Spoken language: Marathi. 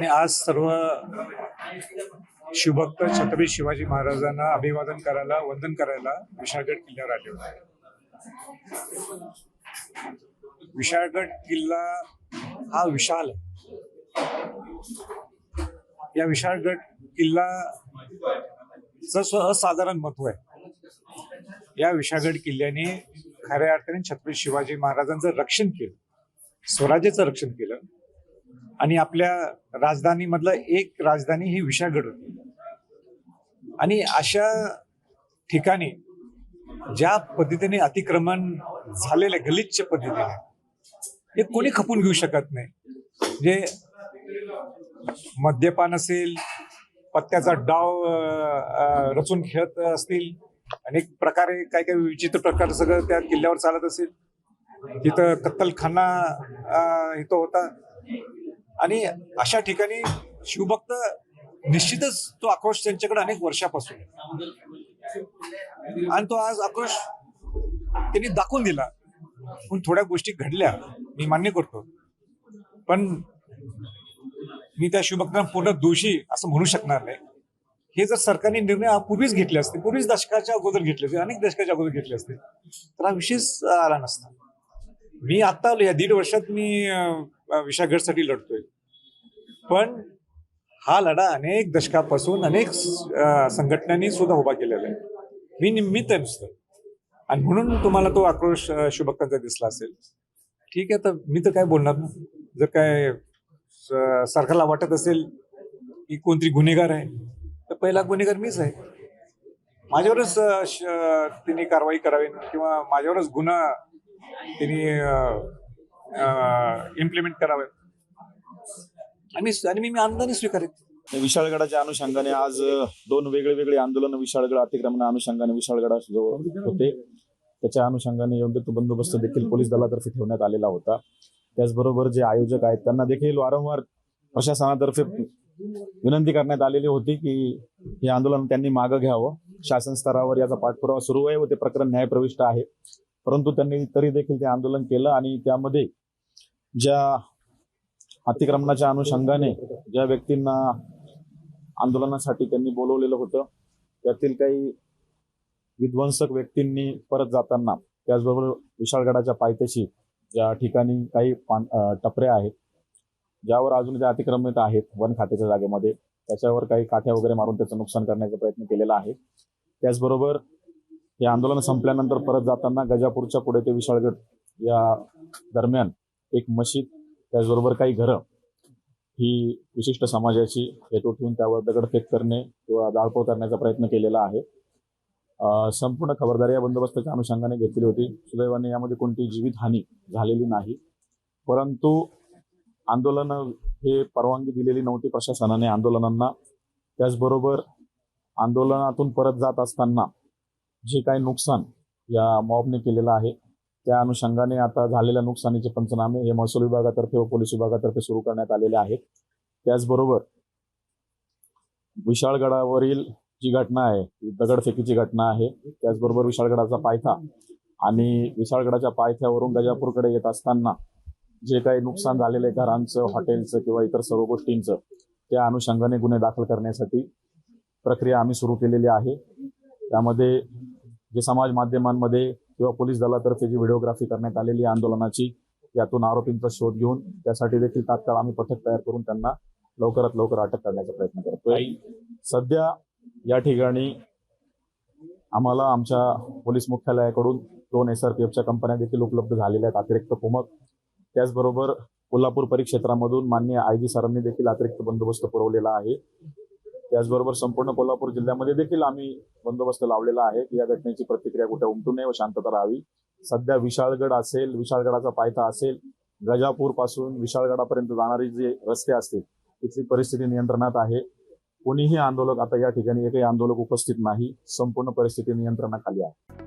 आणि आज सर्व शिवभक्त छत्रपती शिवाजी महाराजांना अभिवादन करायला वंदन करायला विशाळगड किल्ल्यावर आले होते. विशाळगड किल्ला हा विशाल या विशाळगड किल्ला असाधारण महत्त्व आहे. या विशाळगड किल्ल्याने खऱ्या अर्थाने छत्रपती शिवाजी महाराजांचं रक्षण केलं स्वराज्याचं रक्षण केलं. आणि आपल्या राजधानीमधलं एक राजधानी ही विशाळगड होती. आणि अशा ठिकाणी ज्या पद्धतीने अतिक्रमण झालेलं आहे गलिच्छ पद्धतीने हे कोणी खपून घेऊ शकत नाही. जे मद्यपान असेल पत्त्याचा डाव रचून खेळत असतील अनेक प्रकारे काय काय विचित्र प्रकार सगळं त्या किल्ल्यावर चालत असेल. तिथं कत्तलखाना येतो इथं होता. आणि अशा ठिकाणी शिवभक्त निश्चितच तो आक्रोश त्यांच्याकडे अनेक वर्षापासून आणि तो आज आक्रोश त्यांनी दाखवून दिला. पण थोड्या गोष्टी घडल्या. मी मान्य करतो. पण मी त्या शिवभक्तांना पूर्ण दोषी असं म्हणू शकणार नाही. हे जर सरकारने निर्णय पूर्वीच घेतले असते पूर्वीच दशकाच्या अगोदर घेतले असते अनेक दशकाच्या अगोदर घेतले असते तर हा विषयच आला नसता. मी आत्ता आलो या दीड वर्षात मी विषाघरसाठी लढतोय. पण हा लढा अनेक दशकापासून अनेक संघटनांनी सुद्धा उभा केलेला आहे. मी निमित्त नुसतं. आणि म्हणून तुम्हाला तो आक्रोश शुभकांचा दिसला असेल. ठीक आहे तर मी तर काय बोलणार ना? जर काय स- सरकारला वाटत असेल की कोणतरी गुन्हेगार आहे तर पहिला गुन्हेगार मीच आहे. माझ्यावरच तिने श- कारवाई करावी किंवा माझ्यावरच गुन्हा त्यांनी इम्प्लिमेंट करावे. आणि आणि मी मी आनंदाने स्वीकारेन. विशाळगडाच्या अनुषंगाने आज दोन वेगळे वेगळे आंदोलन विशाळगड अतिक्रमणा अनुषंगाने विशाळगडा जो होते. त्याच्या अनुषंगाने योग्य तो बंदोबस्त देखील पोलीस दलातर्फे ठेवण्यात आलेला होता. त्याचबरोबर जे आयोजक आहेत त्यांना देखील वारंवार प्रशासनातर्फे विनंती करण्यात आलेली होती की हे आंदोलन त्यांनी मागं घ्यावं. शासन स्तरावर याचा पाठपुरावा सुरू आहे व ते प्रकरण न्यायप्रविष्ट आहे. परंतु त्यांनी तरी देखील ते आंदोलन केलं आणि त्यामध्ये ज्या अतिक्रमणाच्या अनुषंगाने ज्या व्यक्तींना आंदोलनासाठी त्यांनी बोलवलेलं होतं त्यातील काही विध्वंसक व्यक्तींनी परत जाताना त्याचबरोबर विशाळगडाच्या पायथ्याशी ज्या ठिकाणी काही पान टपऱ्या आहेत ज्यावर अजून त्या अतिक्रमित आहेत वन खात्याच्या जागेमध्ये त्याच्यावर काही काठ्या वगैरे मारून त्याचं नुकसान करण्याचा प्रयत्न केलेला आहे. त्याचबरोबर हे आंदोलन संपल्यानंतर परत जाताना गजापूरच्या पुढे ते विशाळगड या दरम्यान एक मशीद त्याचबरोबर काही घरं. ही विशिष्ट समाजाची हेतू ठेवून त्यावर दगडफेक करणे किंवा जाळपोळ करण्याचा प्रयत्न केलेला आहे. संपूर्ण खबरदारी या बंदोबस्ताच्या अनुषंगाने घेतली होती. सुदैवाने यामध्ये कोणती जीवितहानी झालेली नाही. परंतु आंदोलन हे परवानगी दिलेली नव्हती प्रशासनाने आंदोलनांना. त्याचबरोबर आंदोलनातून परत जात असताना जे काही नुकसान या मॉबने केलेलं आहे त्या अनुषंगाने आता झालेल्या नुकसानीचे पंचनामे हे महसूल विभागातर्फे व पोलीस विभागातर्फे सुरू करण्यात आलेले आहेत. त्याचबरोबर विशाळगडावरील जी घटना आहे ही दगडफेकीची घटना आहे. त्याचबरोबर विशाळगडाचा पायथा आणि विशाळगडाच्या पायथ्यावरून गजापूरकडे येत असताना जे काही नुकसान झालेलं आहे घरांचं हॉटेलचं किंवा इतर सर्व गोष्टींचं त्या अनुषंगाने गुन्हे दाखल करण्यासाठी प्रक्रिया आम्ही सुरू केलेली आहे. त्यामध्ये जे समाज माध्यमांमध्ये किंवा पोलीस दलातर्फे जी व्हिडिओग्राफी करण्यात आलेली आंदोलनाची यातून आरोपींचा शोध घेऊन त्यासाठी देखील तात्काळ आम्ही पथक तयार करून त्यांना लवकरात लवकर अटक करण्याचा प्रयत्न करतोय. सध्या या ठिकाणी आम्हाला आमच्या पोलीस मुख्यालयाकडून दोन एस आर पी एफच्या कंपन्या देखील उपलब्ध झालेल्या आहेत अतिरिक्त कुमक त्याचबरोबर कोल्हापूर परिक्षेत्रामधून मान्य आय जी सरांनी देखील अतिरिक्त बंदोबस्त पुरवलेला आहे. त्याचबरोबर संपूर्ण कोल्हापूर जिल्ह्यामध्ये देखील आम्ही बंदोबस्त लावलेला आहे की या घटनेची प्रतिक्रिया कुठे उमटू नये व शांतता राहावी. सध्या विशाळगड असेल विशाळगडाचा पायथा असेल गजापूरपासून विशाळगडापर्यंत जाणारी जे रस्ते असतील तिथली परिस्थिती नियंत्रणात आहे. कोणीही आंदोलक आता या ठिकाणी एकही आंदोलक उपस्थित नाही संपूर्ण परिस्थिती नियंत्रणाखाली आहे.